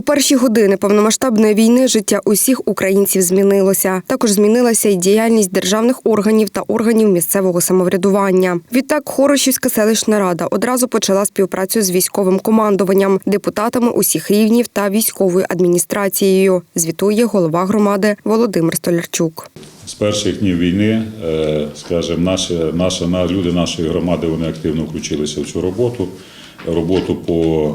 У перші години повномасштабної війни життя усіх українців змінилося. Також змінилася й діяльність державних органів та органів місцевого самоврядування. Відтак, Хорошівська селищна рада одразу почала співпрацю з військовим командуванням, депутатами усіх рівнів та військовою адміністрацією. Звітує голова громади Володимир Столярчук. З перших днів війни, е, скажімо, наші, наші, на- люди нашої громади вони активно включилися в цю роботу. Роботу по,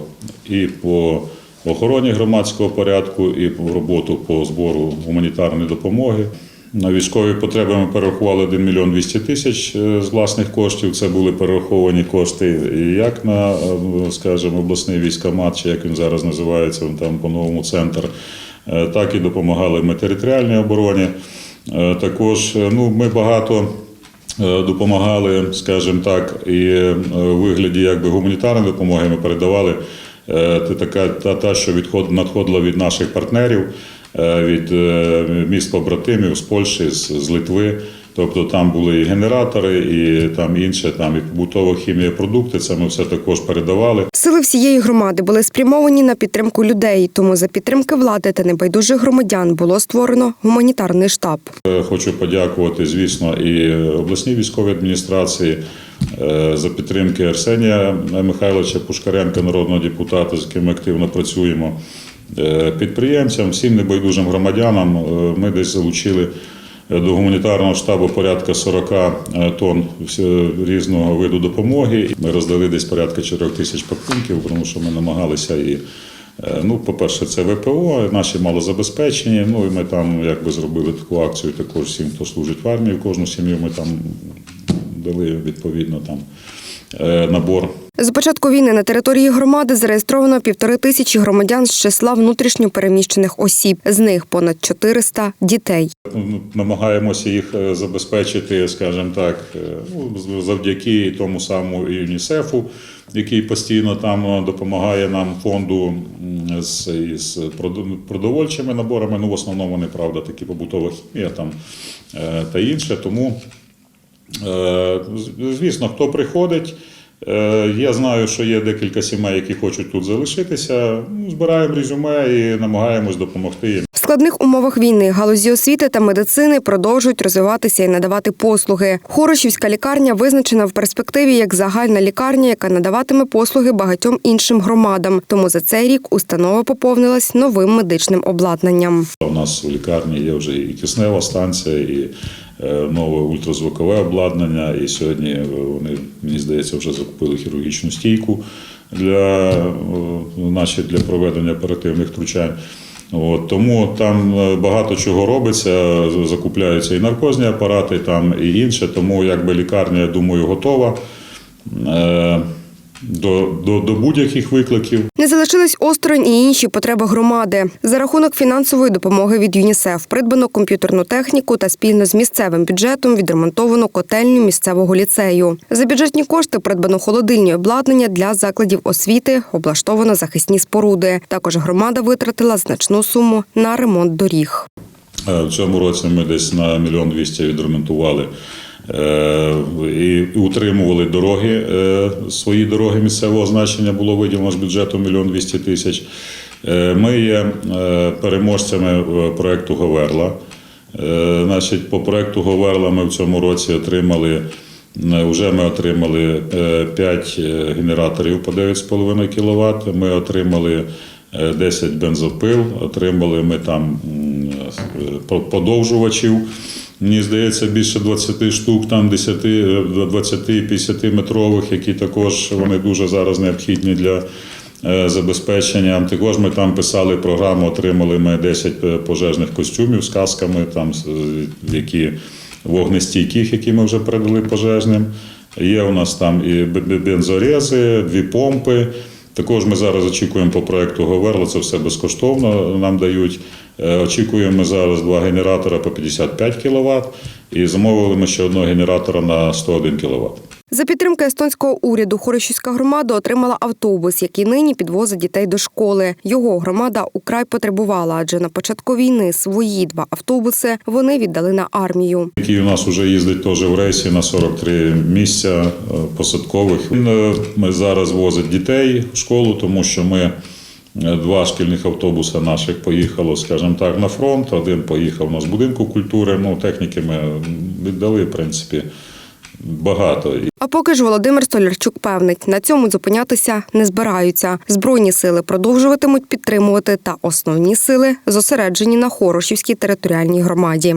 і по охороні громадського порядку, і роботу по збору гуманітарної допомоги. На військові потреби ми перерахували 1 мільйон 200 тисяч е, з власних коштів. Це були перераховані кошти як на, е, скажімо, обласний військомат, чи як він зараз називається, він там по-новому центр, е, так і допомагали ми територіальній обороні. Також ну, ми багато допомагали, скажімо так, і у вигляді якби гуманітарної допомоги ми передавали така та, та що відход надходила від наших партнерів, е, від е, міст побратимів з Польщі, з, з Литви. Тобто там були і генератори, і там інше, там і побутова хімія, продукти. Це ми все також передавали. Сили всієї громади були спрямовані на підтримку людей. Тому за підтримки влади та небайдужих громадян було створено гуманітарний штаб. Е, Хочу подякувати, звісно, і обласній військовій адміністрації е, за підтримки Арсенія Михайловича Пушкаренка, народного депутата, з яким ми активно працюємо. Е, Підприємцям, всім небайдужим громадянам ми десь залучили до гуманітарного штабу порядка 40 тонн різного виду допомоги. Ми роздали десь порядка 4 тисяч пакунків, тому що ми намагалися і Е, Ну, по-перше, це ВПО, наші малозабезпечені. Ну і ми там якби зробили таку акцію також всім, хто служить в армії, в кожну сім'ю ми там дали відповідно там е, набор З початку війни на території громади зареєстровано півтори тисячі громадян з числа внутрішньо переміщених осіб. З них понад 400 – дітей. Намагаємося їх е, забезпечити, скажімо так, е, ну, завдяки тому самому ЮНІСЕФу, який постійно там е, допомагає нам фонду з, із продовольчими наборами. Ну, в основному вони, правда, такі побутова хімія там е, та інше. Тому, е, з- звісно, хто приходить. е, Я знаю, що є декілька сімей, які хочуть тут залишитися. Ну, Збираємо резюме і намагаємось допомогти їм. В складних умовах війни галузі освіти та медицини продовжують розвиватися і надавати послуги. Хорошівська лікарня визначена в перспективі як загальна лікарня, яка надаватиме послуги багатьом іншим громадам. Тому за цей рік установа поповнилась новим медичним обладнанням. У нас у лікарні є вже і киснева станція, і е, нове ультразвукове обладнання. І сьогодні е, вони, мені здається, вже закупили хірургічну стійку для, е, значить, для проведення оперативних втручань. От, тому там е, багато чого робиться, закупляються і наркозні апарати, там і інше. Тому якби лікарня, я думаю, готова е, до, до, до будь-яких викликів. Не залишились осторонь і інші потреби громади. За рахунок фінансової допомоги від ЮНІСЕФ придбано комп'ютерну техніку та спільно з місцевим бюджетом відремонтовано котельню місцевого ліцею. За бюджетні кошти придбано холодильні обладнання для закладів освіти, облаштовано захисні споруди. Також громада витратила значну суму на ремонт доріг. Е, В цьому році ми десь на мільйон двісті відремонтували і утримували дороги. е, Свої дороги місцевого значення було виділено з бюджету мільйон двісті тисяч. Е, Ми є е, переможцями е, проекту Говерла. Е, Значить, по проекту Говерла ми в цьому році отримали. е, Вже ми отримали 5 генераторів по 9,5 кВт. Ми отримали е, 10 бензопил, отримали ми там е, подовжувачів. Мені здається, більше 20 штук, там 10, е, 20-50 метрових, які також вони дуже зараз необхідні для е, забезпечення. Також ми там писали програму, отримали ми 10 пожежних костюмів з касками, там, які вогнестійких, які ми вже передали пожежним. Є у нас там і бензорези, дві помпи. Також ми зараз очікуємо по проекту Говерла, це все безкоштовно нам дають. Е, Очікуємо ми зараз два генератора по 55 кВт і замовили ми ще одного генератора на 101 кВт. За підтримки естонського уряду Хорощівська громада отримала автобус, який нині підвозить дітей до школи. Його громада украй потребувала, адже на початку війни свої два автобуси вони віддали на армію. який у нас вже їздить теж в рейсі на 43 місця е, посадкових. Е, ми зараз возить дітей в школу, тому що ми Е, Два шкільних автобуси наших поїхало, скажімо так, на фронт. Один поїхав у нас в будинку культури. Ну, техніки ми віддали, в принципі, багато. А поки ж Володимир Столярчук певнить, на цьому зупинятися не збираються. Збройні сили продовжуватимуть підтримувати та основні сили зосереджені на Хорошівській територіальній громаді.